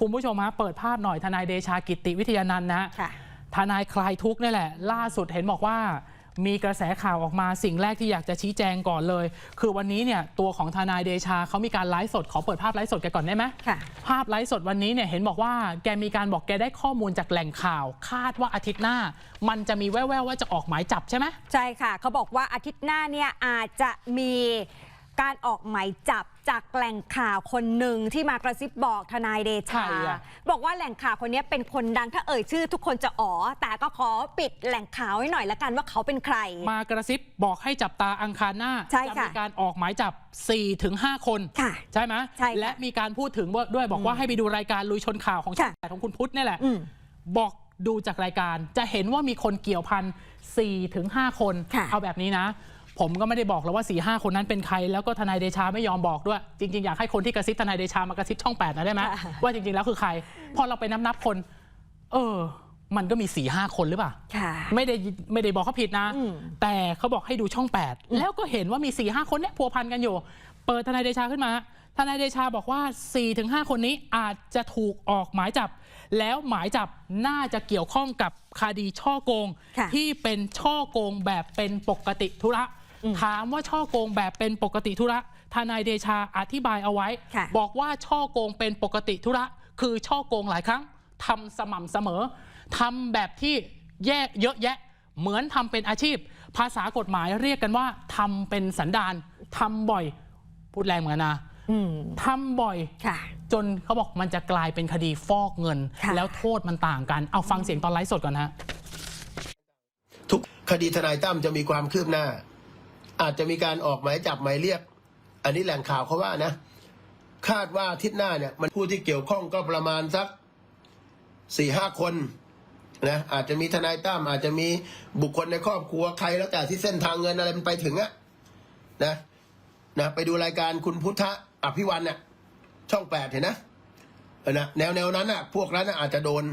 คุณผู้ชมฮะเปิดภาพหน่อยทนายเดชากิติวิทยานันท์นะค่ะทนายคลายทุกข์นี่แหละ ล่าสุดเห็นบอกว่ามีกระแสข่าวออกมาสิ่งแรกที่อยากจะชี้แจงก่อนเลย คือวันนี้เนี่ยตัวของทนายเดชาเขามีการไลฟ์สดขอเปิดภาพไลฟ์สดแกก่อนได้ไหมค่ะภาพไลฟ์สดวันนี้เนี่ยเห็นบอกว่าแกมีการบอกแกได้ข้อมูลจากแหล่งข่าว คาดว่าอาทิตย์หน้า มันจะมีแว่วๆว่าจะออกหมายจับใช่ไหมใช่ค่ะเขาบอกว่าอาทิตย์หน้าเนี่ยอาจจะมี การออกหมายจับจากแหล่งข่าวคนหนึ่งที่มากระซิบบอกทนายเดใครชาอะ บอกว่าแหล่งข่าวคนนี้เป็นคนดังถ้าเอ่ยชื่อทุกคนจะอ๋อ แต่ก็ขอปิดแหล่งข่าวไว้หน่อยละกันว่าเขาเป็นใคร มากระซิบบอกให้จับตาอังคารหน้าใช่จะค่ะมีการออกหมายจับ 4-5 คน ค่ะใช่ไหมใช่ค่ะและมีการพูดถึงว่าด้วยบอกว่าให้ไปดูรายการลุยชนข่าวของช่องค่ะ แปดของคุณพุทธนี่แหละ อืม บอกดูจากรายการจะเห็นว่ามีคนเกี่ยวพัน4ถึง5คน ค่ะเอาแบบนี้นะ ผมก็ไม่ได้บอกแล้วว่า4ีหคนนั้นเป็นใคร แล้วก็ทนายเดชาไม่ยอมบอกด้วย จริง ๆ อยากให้คนที่กระซิบทนายเดชามากระซิบช่อง8นะได้ไหมว่าจริง ๆ แล้วคือใคร พอเราไปนับนับๆคน เออ มันก็มี4ีหคนหรือเปล่าค่ะไม่ได้ไม่ได้บอกเขาผิดนะอืมแต่เขาบอกให้ดูช่อง 8 แล้วก็เห็นว่ามี4ี่ห้าคนเนี่ยพัวพันกันอยู่ เปิดทนายเดชาขึ้นมาทนายเดชาบอกว่า 4-5 คนนี้อาจจะถูกออกหมายจับ แล้วหมายจับน่าจะเกี่ยวข้องกับคดีช่อโกงค่ะที่เป็นช่อโกงแบบเป็นปกติธุระ ถามว่าช่อโกงแบบเป็นปกติธุระทนายเดชาอธิบายเอาไว้ค่ะบอกว่าช่อโกงเป็นปกติธุระคือช่อโกงหลายครั้งทำสม่ำเสมอทำแบบที่แย่เยอะแยะ เหมือนทำเป็นอาชีพ ภาษากฎหมายเรียกกันว่าทำเป็นสันดานทำบ่อย พูดแรงเหมือนกันนะอืมทำบ่อยค่ะจนเขาบอกมันจะกลายเป็นคดีฟอกเงินค่ะแล้วโทษมันต่างกัน เอาฟังเสียงตอนไลฟ์สดก่อนนะฮะทุกคดีทนายตั้มจะมีความคืบหน้า อาจจะมีการออกหมายจับหมายเรียก อันนี้แหล่งข่าวเขาว่านะ คาดว่าทิศหน้าเนี่ย มันผู้ที่เกี่ยวข้องก็ประมาณสักสี่ห้าคนนะอาจจะมีทนายตั้มอาจจะมีบุคคลในครอบครัวใครแล้วแต่ที่เส้นทางเงินอะไรมันไปถึงอะนะนะไปดูรายการคุณพุทธอภิวันเนี่ยช่องแปดเห็นนะนะแนวแนวนั้นอะพวกนั้นอาจจะโดน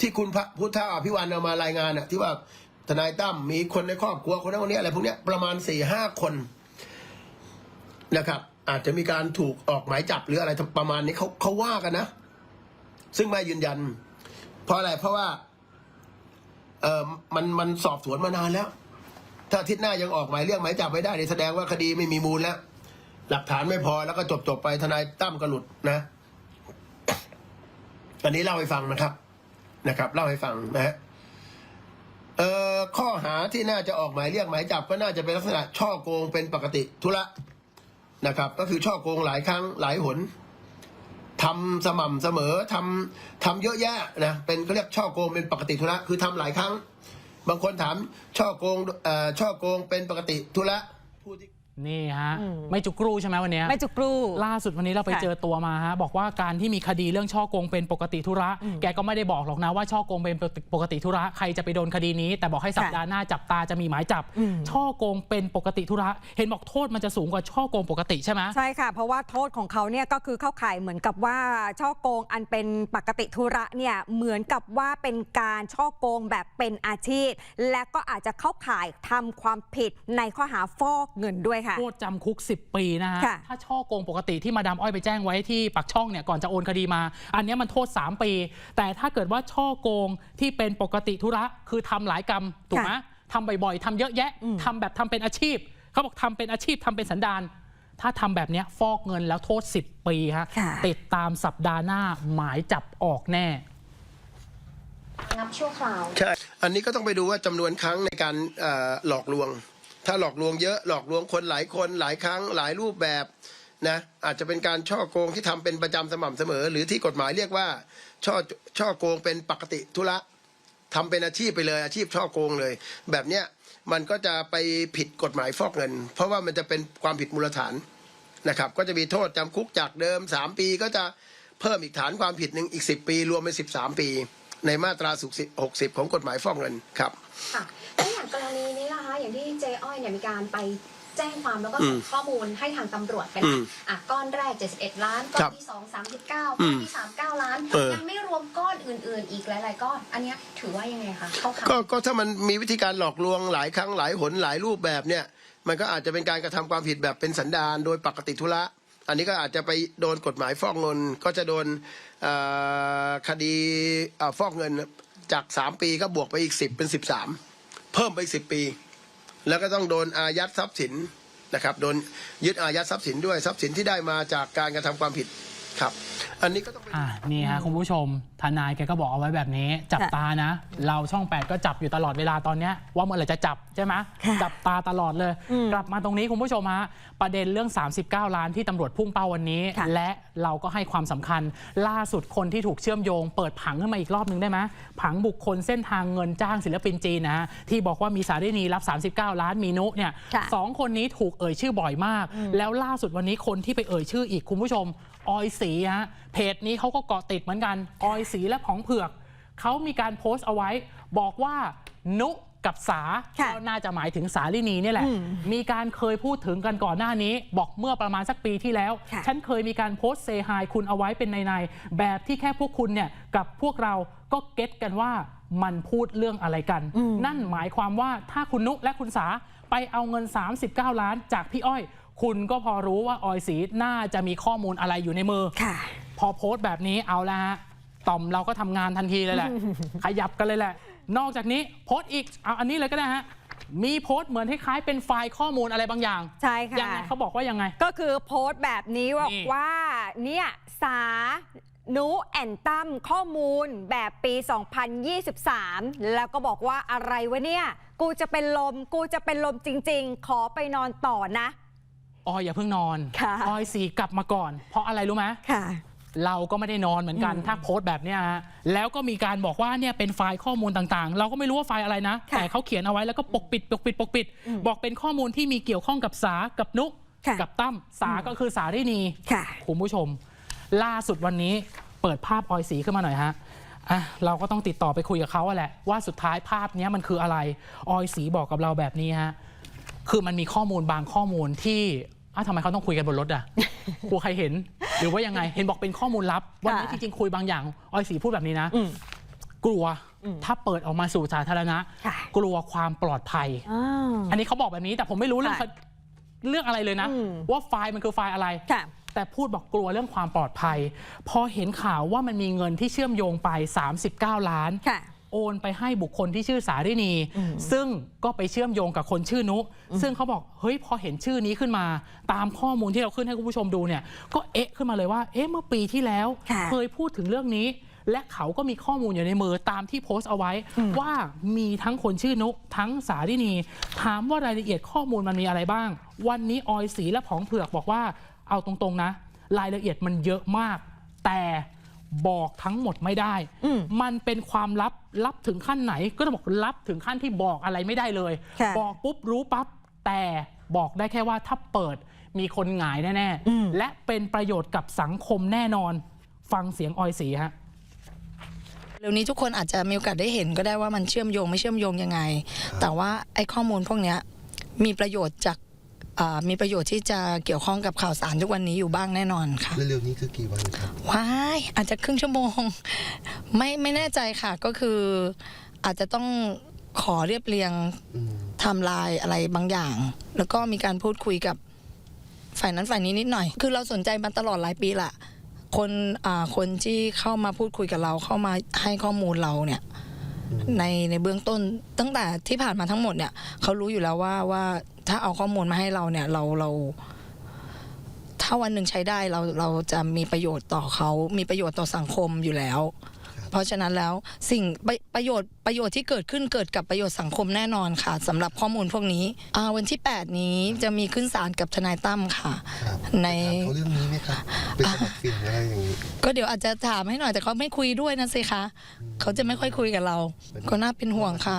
ที่คุณพระพุทธอภิวันเอามารายงานน่ะที่ว่า นายตั้มมีคนในครอบครัวคนนั้นคนนี้อะไรพวกนี้ประมาณสี่ห้าคนนะครับ อาจจะมีการถูกออกหมายจับหรืออะไรประมาณนี้เขาเขาว่ากันนะ ซึ่งไม่ยืนยัน เพราะอะไรเพราะว่าเออมันมันสอบสวนมานานแล้ว ถ้าทิศหน้ายังออกหมายเรียกหมายจับไม่ได้แสดงว่าคดีไม่มีมูลแล้ว หลักฐานไม่พอแล้วก็จบจบไปทนายตั้มก็หลุดนะอันนี้เล่าให้ฟังนะครับนะครับ เล่าให้ฟังนะฮะ เอ่อข้อหาที่น่าจะออกหมายเรียกหมายจับก็น่าจะเป็นลักษณะช่อโกงเป็นปกติธุระนะครับ ก็คือช่อโกงหลายครั้งหลายหนทำสม่ำเสมอทำทำเยอะแยะนะเป็นเขาเรียกช่อโกงเป็นปกติธุระคือทำหลายครั้ง บางคนถามช่อโกงเอ่อช่อโกงเป็นปกติธุระผู้ที่ นี่ฮะอืมไม่จุกรูใช่ไหมวันเนี้ยไม่จุกรู ล่าสุดวันนี้เราไปค่ะเจอตัวมาฮะ บอกว่าการที่มีคดีเรื่องช่อโกงเป็นปกติธุระอืมแกก็ไม่ได้บอกหรอกนะว่าช่อโกงเป็นปกติธุระ ใครจะไปโดนคดีนี้ แต่บอกให้สัปดาห์หน้าจับตาจะมีหมายจับอืมช่อโกงเป็นปกติธุระ เห็นบอกโทษมันจะสูงกว่าช่อโกงปกติใช่ไหมใช่ค่ะ เพราะว่าโทษของเขาเนี่ยก็คือเข้าข่ายเหมือนกับว่าช่อโกงอันเป็นปกติธุระเนี่ยเหมือนกับว่าเป็นการช่อโกงแบบเป็นอาชีพ และก็อาจจะเข้าข่ายทำความผิดในข้อหาฟอกเงินด้วยค่ะโทษจำคุก 10 ปีนะฮะค่ะถ้าช่อโกงปกติที่มาดามอ้อยไปแจ้งไว้ที่ปักช่องเนี่ยก่อนจะโอนคดีมา อันเนี้ยมันโทษ 3 ปี แต่ถ้าเกิดว่าช่อโกงที่เป็นปกติธุระคือทำหลายกรรมถูกไหมทำบ่อยๆทำเยอะแยะอืมทำแบบทำเป็นอาชีพ เขาบอกทำเป็นอาชีพทำเป็นสันดานถ้าทำแบบเนี้ยฟอกเงินแล้วโทษ 10 ปีฮะค่ะติดตามสัปดาห์หน้าหมายจับออกแน่งับชั่วคราว ใช่ อันนี้ก็ต้องไปดูว่าจำนวนครั้งในการเออหลอกลวง ถ้าหลอกลวงเยอะหลอกลวงคนหลายคนหลายครั้งหลายรูปแบบนะอาจจะเป็นการช่อโกงที่ทำเป็นประจำสม่ำเสมอ หรือที่กฎหมายเรียกว่าช่อช่อโกงเป็นปกติธุระทำเป็นอาชีพไปเลย อาชีพช่อโกงเลย แบบเนี้ยมันก็จะไปผิดกฎหมายฟอกเงิน เพราะว่ามันจะเป็นความผิดมูลฐานนะครับ ก็จะมีโทษจำคุกจากเดิม 3 ปีก็จะเพิ่มอีกฐานความผิดหนึ่งอีก 10 ปี รวมเป็น13 ปี ในมาตราสุ60 ของกฎหมายฟอกเงินครับค่ะแล้วอย่างกรณีนี้ อย่างที่เจอ้อยเนี่ยมีการไปแจ้งความแล้วก็ส่งอืมข้อมูลให้ทางตำรวจไปอืแล้วมอะก้อนแรก 71 ล้าน ก้อครันบที่2 39ก้อือนมที่ 3 9 ล้านเออยังไม่รวมก้อนอื่น ๆ อีกหลาย ๆ ก้อน อันเนี้ยถือว่ายังไงคะเข้าข่ายก็ก็ถ้ามันมีวิธีการหลอกลวงหลายครั้งหลายหนหลายรูปแบบเนี่ย มันก็อาจจะเป็นการกระทำความผิดแบบเป็นสันดานโดยปกติธุระ อันนี้ก็อาจจะไปโดนกฎหมายฟอกเงิน ก็จะโดนเอ่อคดีเอ่อฟอกเงินจากสามปีก็บวกไปอีกสิบเป็นสิบสามเพิ่มไปสิบปี แล้วก็ต้องโดนอายัดทรัพย์สินนะครับโดนยึดอายัดทรัพย์สินด้วยทรัพย์สินที่ได้มาจากการกระทำความผิด ครับ อันนี้ก็ต้องไปอ่านี่ฮะคุณผู้ชม ทนายแกก็บอกเอาไว้แบบนี้ จับค่ะตานะ เราช่อง 8 ก็จับอยู่ตลอดเวลาตอนเนี้ยว่าเมื่อไหร่จะจับใช่ไหมค่ะจับตาตลอดเลย อืมกลับมาตรงนี้คุณผู้ชมฮะประเด็นเรื่อง 39 ล้านที่ตำรวจพุ่งเป้าวันนี้ ค่ะ และเราก็ให้ความสำคัญล่าสุดคนที่ถูกเชื่อมโยง เปิดผังขึ้นมาอีกรอบหนึ่งได้ไหมผังบุคคลเส้นทางเงินจ้างศิลปินจีนนะฮะที่บอกว่ามีสารินีรับ 39 ล้านมีนุเนี่ยค่ะ สองคนนี้ถูกเอ่ยชื่อบ่อยมาก แล้วล่าสุดวันนี้คนที่ไปเอ่ยชื่ออีกคุณผู้ชม ออยสีฮะเพจนี้เขาก็เกาะติดเหมือนกัน ออยสีและของเผือก เขามีการโพสต์เอาไว้ บอกว่านุกับสาค่ะก็น่าจะหมายถึงสาลินีเนี่ยแหละอืมมีการเคยพูดถึงกันก่อนหน้านี้ บอกเมื่อประมาณสักปีที่แล้วค่ะฉันเคยมีการโพสต์เซฮายคุณเอาไว้เป็นในๆแบบที่แค่พวกคุณเนี่ยกับพวกเราก็เก็ตกันว่ามันพูดเรื่องอะไรกันอืมนั่นหมายความว่าถ้าคุณนุและคุณสาไปเอาเงิน 39 ล้านจากพี่อ้อย คุณก็พอรู้ว่าออยสีน่าจะมีข้อมูลอะไรอยู่ในมือ ค่ะ พอโพสต์แบบนี้เอาละฮะต่อมเราก็ทำงานทันทีเลยแหละ ขยับกันเลยแหละ นอกจากนี้โพสต์อีกเอาอันนี้เลยก็ได้ฮะมีโพสต์เหมือนคล้ายๆเป็นไฟล์ข้อมูลอะไรบางอย่างใช่ค่ะ ยังไงเขาบอกว่ายังไง ก็คือโพสต์แบบนี้บอกนี่ ว่าเนี่ยสานุแอนตัมข้อมูลแบบปี 2023 แล้วก็บอกว่าอะไรวะเนี่ย กูจะเป็นลม กูจะเป็นลมจริง ๆ ขอไปนอนต่อนะ ออยอย่าเพิ่งนอนค่ะ ออยสีกลับมาก่อน เพราะอะไรรู้ไหม ค่ะ เราก็ไม่ได้นอนเหมือนกันอืมถ้าโพสต์แบบเนี้ยฮะแล้วก็มีการบอกว่าเนี่ยเป็นไฟล์ข้อมูลต่างๆ เราก็ไม่รู้ว่าไฟล์อะไรนะ ค่ะแต่เขาเขียนเอาไว้แล้วก็ปกปิดปกปิดปกปิดอืมบอกเป็นข้อมูลที่มีเกี่ยวข้องกับสากับนุค่ะ กับตั้มสาก็คือสารินี ค่ะ คุณผู้ชม ล่าสุดวันนี้เปิดภาพออยสีขึ้นมาหน่อยฮะอะเราก็ต้องติดต่อไปคุยกับเขาอะแหละ ว่าสุดท้ายภาพเนี้ยมันคืออะไร ออยสีบอกกับเราแบบนี้ฮะ คือมันมีข้อมูลบางข้อมูลที่อ้าวทำไมเขาต้องคุยกันบนรถอะกลัวใครเห็น หรือว่ายังไงเห็นบอกเป็นข้อมูลลับ วันนี้จค่ะริงๆคุยบางอย่างออยสีพูดแบบนี้นะอืมกลัวอืมถ้าเปิดออกมาสู่สาธารณะค่ะกลัวความปลอดภัยอ้าวอันนี้เขาบอกแบบนี้แต่ผมไม่รู้เรื่องค่ะเรื่องอะไรเลยนะอืมว่าไฟล์มันคือไฟล์อะไรค่ะแต่พูดบอกกลัวเรื่องความปลอดภัย พอเห็นข่าวว่ามันมีเงินที่เชื่อมโยงไป 39 ล้านค่ะ โอนไปให้บุคคลที่ชื่อสารินีอืมซึ่งก็ไปเชื่อมโยงกับคนชื่อนุ ซึ่งเขาบอกเฮ้ยพอเห็นชื่อนี้ขึ้นมา ตามข้อมูลที่เราขึ้นให้คุณผู้ชมดูเนี่ยก็เอ๊ะขึ้นมาเลยว่าเอ๊ะเมื่อปีที่แล้วค่ะเคยพูดถึงเรื่องนี้ และเขาก็มีข้อมูลอยู่ในมือตามที่โพสต์เอาไว้อืมว่ามีทั้งคนชื่อนุทั้งสารินี ถามว่ารายละเอียดข้อมูลมันมีอะไรบ้าง วันนี้ออยสีและผองเผือกบอกว่าเอาตรงๆนะ รายละเอียดมันเยอะมาก แต่ บอกทั้งหมดไม่ได้อืมมันเป็นความลับลับถึงขั้นไหน ก็จะบอกลับถึงขั้นที่บอกอะไรไม่ได้เลยค่ะบอกปุ๊บรู้ปั๊บแต่บอกได้แค่ว่าถ้าเปิดมีคนหงายแน่อืมๆและเป็นประโยชน์กับสังคมแน่นอน ฟังเสียงออยสีฮะเร็วนี้ทุกคนอาจจะมีโอกาสได้เห็นก็ได้ว่ามันเชื่อมโยงไม่เชื่อมโยงยังไง แต่ว่าไอ้ข้อมูลพวกเนี้ยมีประโยชน์จากอ่า มีประโยชน์ที่จะเกี่ยวข้องกับข่าวสารทุกวันนี้อยู่บ้างแน่นอนค่ะเร็วๆนี้คือกี่วันครับว้ายอาจจะครึ่งชั่วโมง ไม่ไม่แน่ใจค่ะก็คือ อาจจะต้องขอเรียบเรียงอืมไทำลายอะไรบางอย่าง แล้วก็มีการพูดคุยกับฝ่ายนั้นฝ่ายนี้นิดหน่อย คือเราสนใจมาตลอดหลายปีละคนอ่าคนที่เข้ามาพูดคุยกับเราเข้ามาให้ข้อมูลเราเนี่ยในในเบื้องต้นตั้งแต่ที่ผ่านมาทั้งหมดเนี่ยเขารู้อยู่แล้วว่าว่า ถ้าเอาข้อมูลมาให้เราเนี่ยเราเรา ถ้าวันหนึ่งใช้ได้เราเราจะมีประโยชน์ต่อเขา มีประโยชน์ต่อสังคมอยู่แล้วครับเพราะฉะนั้นแล้วสิ่งประประโยชน์ประโยชน์ที่เกิดขึ้นเกิดกับประโยชน์สังคมแน่นอนค่ะสำหรับข้อมูลพวกนี้อ่าวันที่ 8 นี้จะมีขึ้นศาลกับทนายตั้มค่ะ ครับใน ถามเขาเรื่องนี้ไหมครับเป็นสมัครเสียงอะไรอย่างนี้ ก็เดี๋ยวอาจจะถามให้หน่อยแต่เขาไม่คุยด้วยนะสิคะเขาจะไม่ค่อยคุยกับเรา ก็น่าเป็นห่วงค่ะ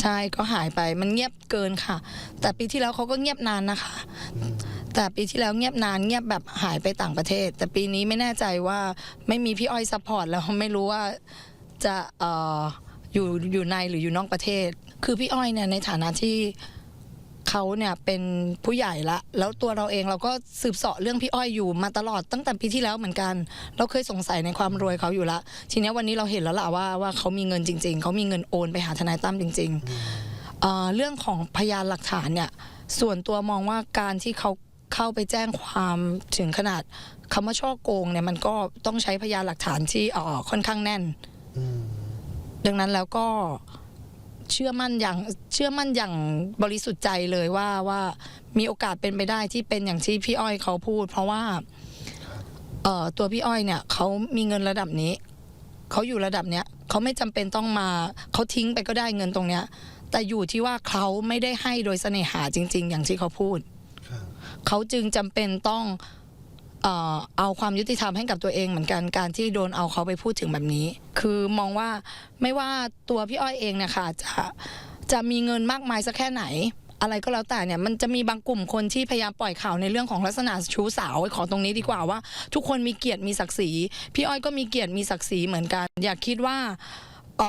ใช่ก็หายไปมันเงียบเกินค่ะ แต่ปีที่แล้วเขาก็เงียบนานนะคะ แต่ปีที่แล้วเงียบนานเงียบแบบหายไปต่างประเทศ แต่ปีนี้ไม่แน่ใจว่าไม่มีพี่อ้อยซัพพอร์ตแล้วไม่รู้ว่าจะเอ่ออยู่อยู่ในหรืออยู่นอกประเทศ คือพี่อ้อยเนี่ยในฐานะที่ เขาเนี่ยเป็นผู้ใหญ่ละ แล้วตัวเราเองเราก็สืบเสาะเรื่องพี่อ้อยอยู่มาตลอดตั้งแต่ปีที่แล้วเหมือนกัน เราเคยสงสัยในความรวยเขาอยู่ละ ทีเนี้ยวันนี้เราเห็นแล้วล่ะว่าว่าเขามีเงินจริง ๆ เขามีเงินโอนไปหาทนายตั้มจริงๆเอ่อเรื่องของพยานหลักฐานเนี่ยส่วนตัวมองว่าการที่เขาเข้าไปแจ้งความถึงขนาดคำว่าช่อโกงเนี่ยมันก็ต้องใช้พยานหลักฐานที่เอ่อค่อนข้างแน่นอืมดังนั้นแล้วก็ เชื่อมั่นอย่างเชื่อมั่นอย่างบริสุทธิ์ใจเลยว่าว่ามีโอกาสเป็นไปได้ที่เป็นอย่างที่พี่อ้อยเขาพูด เพราะว่าเอ่อตัวพี่อ้อยเนี่ยเขามีเงินระดับนี้เขาอยู่ระดับเนี้ยเขาไม่จำเป็นต้องมาเขาทิ้งไปก็ได้เงินตรงเนี้ย แต่อยู่ที่ว่าเขาไม่ได้ให้โดยเสน่หาจริง ๆ อย่างที่เขาพูดครับเขาจึงจำเป็นต้อง เอาความยุติธรรมให้กับตัวเองเหมือนกันการที่โดนเอาเขาไปพูดถึงแบบนี้ คือมองว่าไม่ว่าตัวพี่อ้อยเองเนี่ยค่ะจะจะมีเงินมากมายสักแค่ไหน อะไรก็แล้วแต่เนี่ยมันจะมีบางกลุ่มคนที่พยายามปล่อยข่าวในเรื่องของลักษณะชู้สาวขอตรงนี้ดีกว่าว่า ทุกคนมีเกียรติมีศักดิ์ศรี พี่อ้อยก็มีเกียรติมีศักดิ์ศรีเหมือนกัน อย่าคิดว่าเ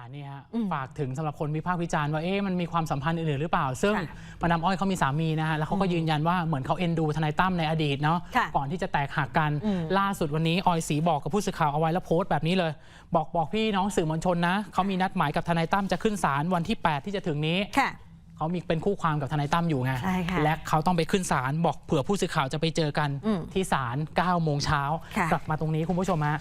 อ่ออ่านี่ฮะอืมฝากถึงสำหรับคนวิพากษ์วิจารณ์ว่าเอ๊ะมันมีความสัมพันธ์อื่นๆหรือเปล่า ซึ่งค่ะมาดามอ้อยเขามีสามีนะฮะแล้วเขาก็ยืนยันว่าเหมือนเขาเอ็นดูทนายตั้มในอดีตเนาะค่ะก่อนที่จะแตกหักกันอืมล่าสุดวันนี้ออยศรีบอกกับผู้สื่อข่าวเอาไว้แล้วโพสต์แบบนี้เลย บอกบอกพี่น้องสื่อมวลชนนะเขามีนัดหมายกับทนายตั้มจะขึ้นศาลวันที่ 8 ที่จะถึงนี้ค่ะเขามีเป็นคู่ความกับทนายตั้มอยู่ไงใช่ค่ะและเขาต้องไปขึ้นศาลบอกเผื่อผู้สื่อข่าวจะไปเจอกันอืมที่ศาล9โมงเช้าค่ะกลับมาตรงนี้คุณผู้ชมฮะ